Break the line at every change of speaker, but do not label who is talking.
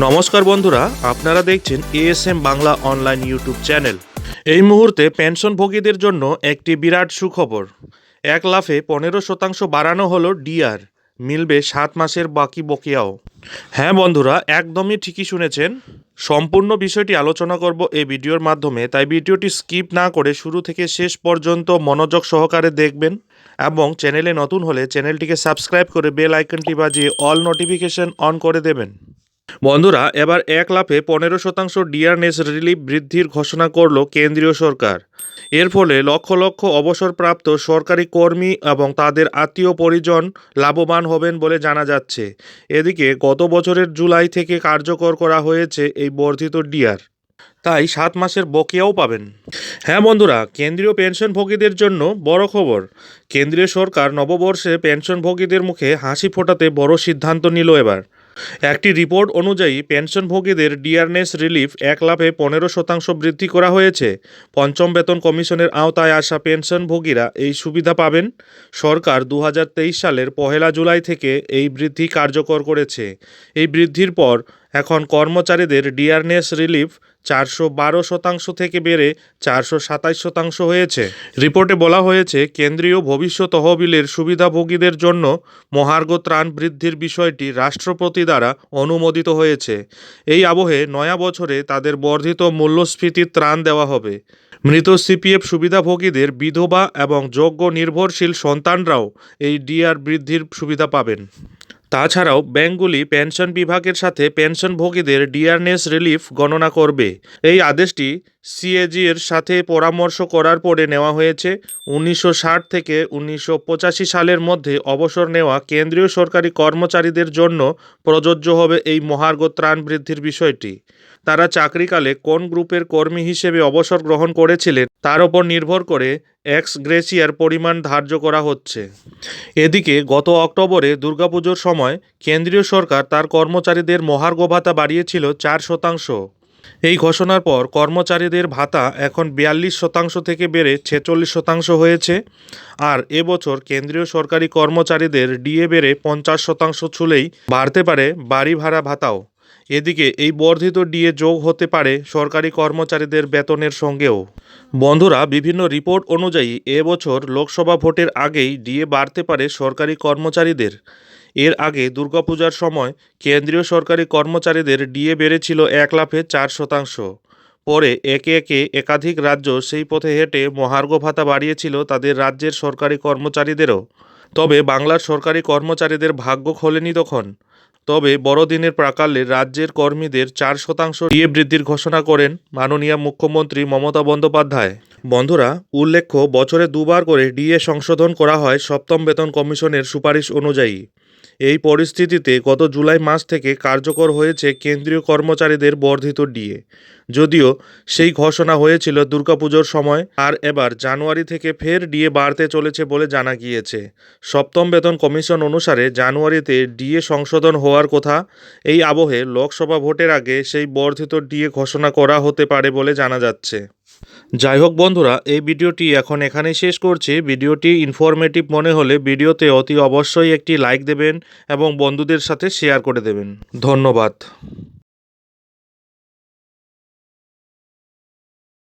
নমস্কার বন্ধুরা, আপনারা দেখছেন ASM Bangla online YouTube channel এই মুহূর্তে পেনশনভোগীদের জন্য একটি বিরাট সুখবর। এক লাফে পনেরো শতাংশ বাড়ানো হলো ডিআর মিলবে সাত মাসের বাকি বকেয়াও। হ্যাঁ বন্ধুরা, একদমই ঠিকই শুনেছেন। সম্পূর্ণ বিষয়টি আলোচনা করব এই ভিডিওর মাধ্যমে, তাই ভিডিওটি স্কিপ না করে শুরু থেকে শেষ পর্যন্ত মনোযোগ সহকারে দেখবেন এবং চ্যানেলে নতুন হলে চ্যানেলটিকে সাবস্ক্রাইব করে বেল আইকনটি বাজিয়ে অল নোটিফিকেশন অন করে দেবেন। বন্ধুরা, এবার এক লাফে পনেরো শতাংশ ডিআরএস রিলিফ বৃদ্ধির ঘোষণা করল কেন্দ্রীয় সরকার। এর ফলে লক্ষ লক্ষ অবসরপ্রাপ্ত সরকারি কর্মী এবং তাদের আত্মীয় পরিজন লাভবান হবেন বলে জানা যাচ্ছে। এদিকে, গত বছরের জুলাই থেকে কার্যকর করা হয়েছে এই বর্ধিত ডিআর। তাই সাত মাসের বকেয়াও পাবেন। হ্যাঁ বন্ধুরা, কেন্দ্রীয় পেনশনভোগীদের জন্য বড় খবর। কেন্দ্রীয় সরকার নববর্ষে পেনশনভোগীদের মুখে হাসি ফোটাতে বড় সিদ্ধান্ত নিল এবার। একটি রিপোর্ট অনুযায়ী পেনশনভোগীদের ডিয়ারনেস রিলিফ এক লাভে পনেরো শতাংশ বৃদ্ধি করা হয়েছে। পঞ্চম বেতন কমিশনের আওতায় আসা পেনশনভোগীরা এই সুবিধা পাবেন। সরকার দু হাজার তেইশ সালের পহেলা জুলাই থেকে এই বৃদ্ধি কার্যকর করেছে। এই বৃদ্ধির পর এখন কর্মচারীদের ডিআরনেস রিলিফ চারশো বারো শতাংশ থেকে বেড়ে চারশো সাতাশ শতাংশ হয়েছে। রিপোর্টে বলা হয়েছে, কেন্দ্রীয় ভবিষ্যৎ তহবিলের সুবিধাভোগীদের জন্য মহার্ঘ ত্রাণ বৃদ্ধির বিষয়টি রাষ্ট্রপতি দ্বারা অনুমোদিত হয়েছে। এই আবহে নয়া বছরে তাদের বর্ধিত মূল্যস্ফীতির ত্রাণ দেওয়া হবে। মৃত সিপিএফ সুবিধাভোগীদের বিধবা এবং যোগ্য নির্ভরশীল সন্তানরাও এই ডিআর বৃদ্ধির সুবিধা পাবেন। তাছাড়াও ব্যাংকগুলি পেনশন বিভাগের সাথে পেনশনভোগীদের ডিআরনেস রিলিফ গণনা করবে। এই আদেশটি সিএজি এর সাথে পরামর্শ করার পরে নেওয়া হয়েছে। উনিশশো ষাট থেকে উনিশশো পঁচাশি সালের মধ্যে অবসর নেওয়া কেন্দ্রীয় সরকারি কর্মচারীদের জন্য প্রযোজ্য হবে এই মহার্ঘ ত্রাণ বৃদ্ধির বিষয়টি। তারা চাকরিকালে কোন গ্রুপের কর্মী হিসেবে অবসর গ্রহণ করেছিলেন তার ওপর নির্ভর করে এক্স গ্রেসিয়ার পরিমাণ ধার্য করা হচ্ছে। এদিকে গত অক্টোবরে দুর্গাপুজোর সময় কেন্দ্রীয় সরকার তার কর্মচারীদের মহার্ঘ ভাতা বাড়িয়েছিল চার শতাংশ। এই ঘোষণার পর কর্মচারীদের ভাতা এখন বিয়াল্লিশ শতাংশ থেকে বেড়ে ছেচল্লিশ শতাংশ হয়েছে আর এবছর কেন্দ্রীয় সরকারি কর্মচারীদের ডিএ বেড়ে পঞ্চাশ শতাংশ ছুলেই বাড়তে পারে বাড়ি ভাড়া ভাতাও। এদিকে এই বর্ধিত ডিএ যোগ হতে পারে সরকারি কর্মচারীদের বেতনের সঙ্গেও। বন্ধুরা, বিভিন্ন রিপোর্ট অনুযায়ী এবছর লোকসভা ভোটের আগেই ডিএ বাড়তে পারে সরকারি কর্মচারীদের। এর আগে দুর্গাপূজার সময় কেন্দ্রীয় সরকারি কর্মচারীদের ডিএ বেড়েছিল এক লাফে চার শতাংশ। পরে একে একে একাধিক রাজ্য সেই পথে হেঁটে মহার্ঘ ভাতা বাড়িয়েছিল তাদের রাজ্যের সরকারি কর্মচারীদেরও। তবে বাংলার সরকারি কর্মচারীদের ভাগ্য খোলেনি তখন। তবে বড়দিনের প্রাকালে রাজ্যের কর্মীদের চার শতাংশ ডিএ বৃদ্ধির ঘোষণা করেন মাননীয় মুখ্যমন্ত্রী মমতা বন্দ্যোপাধ্যায়। বন্ধুরা, উল্লেখ্য বছরে দুবার করে ডিএ সংশোধন করা হয় সপ্তম বেতন কমিশনের সুপারিশ অনুযায়ী। এই পরিস্থিতিতে গত জুলাই মাস থেকে কার্যকর হয়েছে কেন্দ্রীয় কর্মচারীদের বর্ধিত ডিএ। যদিও সেই ঘোষণা হয়েছিল দুর্গাপুজোর সময়, আর এবার জানুয়ারি থেকে ফের ডিএ বাড়তে চলেছে বলে জানা গিয়েছে। সপ্তম বেতন কমিশন অনুসারে জানুয়ারিতে ডিএ সংশোধন হওয়ার কথা, এই আবহে লোকসভা ভোটের আগে সেই বর্ধিত ডিএ ঘোষণা করা হতে পারে বলে জানা যাচ্ছে। যাই হোক বন্ধুরা, এই ভিডিওটি এখন এখানেই শেষ করছি। ভিডিওটি ইনফরমেটিভ মনে হলে ভিডিওতে অতি অবশ্যই একটি লাইক দেবেন এবং বন্ধুদের সাথে শেয়ার করে দেবেন। ধন্যবাদ।